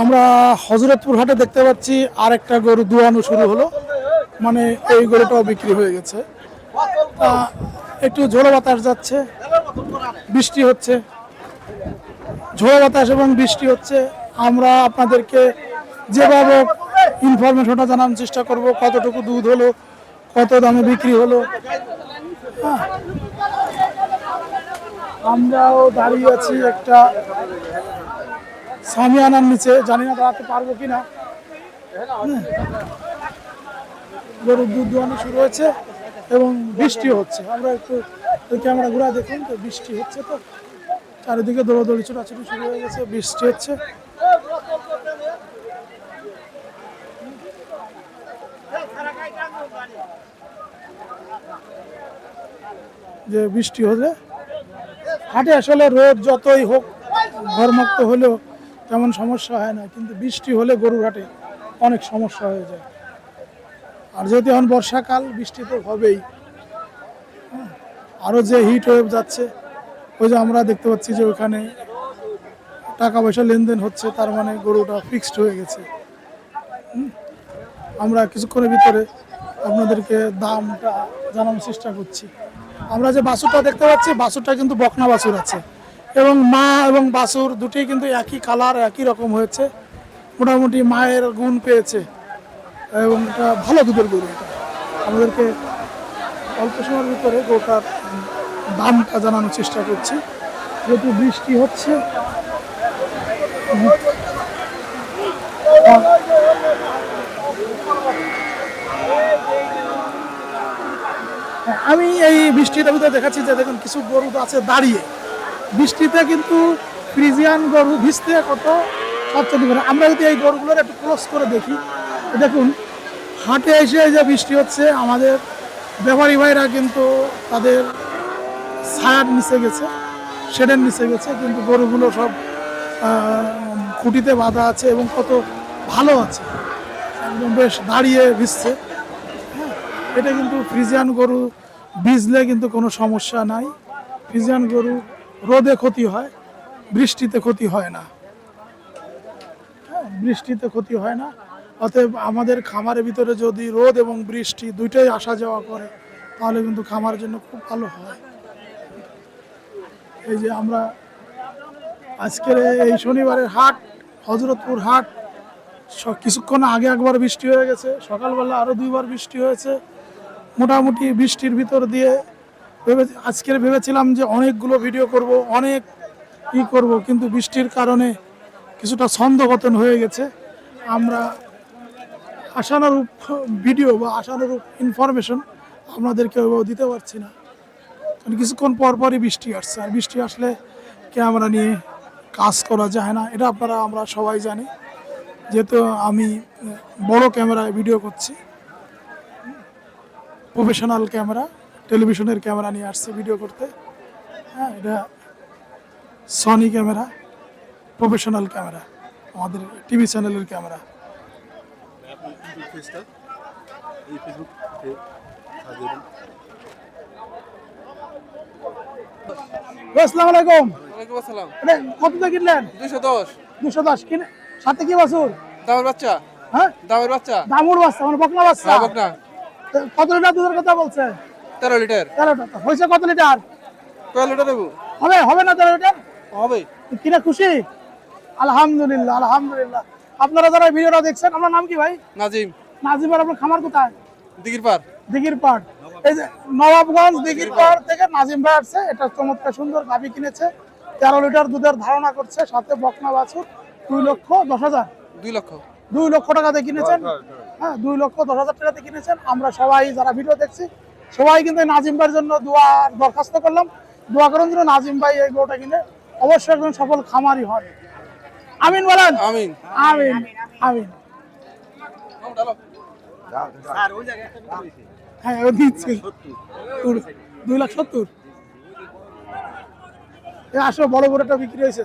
আমরা হজরতপুর হাটে দেখতে পাচ্ছি আর একটা গরু দুয়ানো শুরু হলো। মানে এই গরুটাও বিক্রি হয়ে গেছে। একটু ঝোড়ো বাতাস যাচ্ছে, বৃষ্টি হচ্ছে। ঝোড়ো বাতাস এবং বৃষ্টি হচ্ছে। আমরা আপনাদেরকে যেভাবে ইনফরমেশনটা জানানোর চেষ্টা করব, কতটুকু দুধ হলো, কত দামে বিক্রি হলো। আমরাও দাঁড়িয়ে আছি একটা সামিয়ানার নিচে, জানি না দাঁড়াতে পারব কিনা। হুম। গরুর দুধ দোয়ানো শুরু হয়েছে এবং বৃষ্টি হচ্ছে। আমরা একটু ক্যামেরা ঘুরা দেখুন, তো বৃষ্টি হচ্ছে তো। চারিদিকে দৌড়াদৌড়ি, ছোটাছুটি শুরু হয়ে গেছে, বৃষ্টি হচ্ছে। যে বৃষ্টি হলে হাটে আসলে রোদ যতই হোক, ঘরমুক্ত হলেও তেমন সমস্যা হয় না কিন্তু বৃষ্টি হলে গরুর হাটে অনেক সমস্যা হয়ে যায়। আর যেহেতু এখন বর্ষাকাল বৃষ্টি তো হবেই। হ্যাঁ, আরও যে হিট ওয়েভ যাচ্ছে ওই যে আমরা দেখতে পাচ্ছি যে ওখানে টাকা পয়সা লেনদেন হচ্ছে তার মানে গরুটা ফিক্সড হয়ে গেছে। আমরা কিছুক্ষণের ভিতরে আপনাদেরকে দামটা জানানোর চেষ্টা করছি। আমরা যে বাছুরটা দেখতে পাচ্ছি বাছুরটা কিন্তু বকনা বাছুর আছে। এবং মা এবং বাছুর দুটোই কিন্তু একই কালার একই রকম হয়েছে। মোটামুটি মায়ের গুণ পেয়েছে। এবং এটা ভালো দুধের গরু এটা। আমাদেরকে অল্প সময়ের ভিতরে গরুটার দামটা জানানোর চেষ্টা করছি। যেহেতু বৃষ্টি হচ্ছে, আমি এই বৃষ্টিটার ভিতরে দেখাচ্ছি যে দেখুন, কিছু গরু আছে দাঁড়িয়ে। বৃষ্টিতে কিন্তু ফ্রিজিয়ান গরু ভিজতে কত স্বচ্ছন্দ করে আমরা যদি এই গরুগুলোর একটু ক্লোজ করে দেখি দেখুন, হাটে এসে যে বৃষ্টি হচ্ছে, আমাদের ব্যাপারী ভাইরা কিন্তু তাদের ছায়ার নিচে গেছে, শেডের নিচে গেছে, কিন্তু গরুগুলো সব খুঁটিতে বাঁধা আছে এবং কত ভালো আছে। একদম বেশ দাঁড়িয়ে ভিজছে। হ্যাঁ এটা কিন্তু ফ্রিজিয়ান গরু ভিজলে কিন্তু কোনো সমস্যা নাই। ফ্রিজিয়ান গরু রোদে ক্ষতি হয়, বৃষ্টিতে ক্ষতি হয় না। হ্যাঁ বৃষ্টিতে ক্ষতি হয় না। অতএব আমাদের খামারের ভিতরে যদি রোদ এবং বৃষ্টি দুইটাই আসা যাওয়া করে, তাহলে কিন্তু খামারের জন্য খুব ভালো হয়। এই যে আমরা আজকের এই শনিবারের হাট, হজরতপুর হাট কিছুক্ষণ আগে একবার বৃষ্টি হয়ে গেছে। সকালবেলা আরও দুইবার বৃষ্টি হয়েছে। মোটামুটি বৃষ্টির ভিতর দিয়ে ভেবে আজকের ভেবেছিলাম যে অনেকগুলো ভিডিও করব, অনেক ই করব, কিন্তু বৃষ্টির কারণে কিছুটা ছন্দপতন হয়ে গেছে। আমরা আশানুরূপ ভিডিও বা আশানুরূপ ইনফরমেশন আপনাদেরকে ওইভাবে দিতে পারছি না। কারণ কিছুক্ষণ পর পরই বৃষ্টি আসছে, আর বৃষ্টি আসলে ক্যামেরা নিয়ে কাজ করা যায় না। এটা আপনারা, আমরা সবাই জানি। যেহেতু আমি বড় ক্যামেরায় ভিডিও করছি প্রফেশনাল ক্যামেরা টেলিভিশনের ক্যামেরা নিয়ে আসছে ভিডিও করতে। হ্যাঁ এটা সনি ক্যামেরা প্রফেশনাল ক্যামেরা আমাদের টিভি চ্যানেলের ক্যামেরা। আসসালামু আলাইকুম। ওয়ালাইকুম আসসালাম। কত দিয়ে কিনলেন? দুইশো দশ। দুশো দশ। কিনে সাথে কি বাছুর? দামের বাচ্চা। হ্যাঁ? দামের বাচ্চা। দামুর বাচ্চা মানে বকনা বাচ্চা। হ্যাঁ বকনা। কত লিটার দুধের কথা বলছে? তেরো লিটার। তেরো হয়েছে কত লিটার? লিটার দেবো? হবে হবে না তেরো লিটার? হবে। কিনে খুশি? আলহামদুলিল্লাহ আলহামদুলিল্লাহ। আপনারা যারা ভিডিওটা দেখছেন আপনার নাম কি ভাই? নাজিম। নাজিমের আপনার খামার কোথায়? দিঘির পার দিঘির পাড়। এই যে নবাবগঞ্জ দিঘির পাড় থেকে নাজিম ভাই আসছে। এটা চমৎকার সুন্দর গাভি কিনেছে। তেরো লিটার দুধের ধারণা করছে সাথে বকনা বাছুর দুই লক্ষ দশ হাজার। দুই লক্ষ। দুই লক্ষ টাকাতে কিনেছেন। হ্যাঁ দুই লক্ষ দশ হাজার টাকাতে কিনেছেন। আমরা সবাই যারা ভিডিও দেখছি সবাই কিন্তু নাজিম ভাইয়ের জন্য দোয়া দরখাস্ত করলাম। দোয়া করুন যেন নাজিম ভাই এই গরুটা কিনে অবশ্যই একজন সফল খামারি হন। আমিন বলেন? আমিন। আমিন আমিন। হ্যাঁ ও দিচ্ছি। দুই লাখ সত্তর। এ আসলে বড় বড়টা বিক্রি হয়েছে।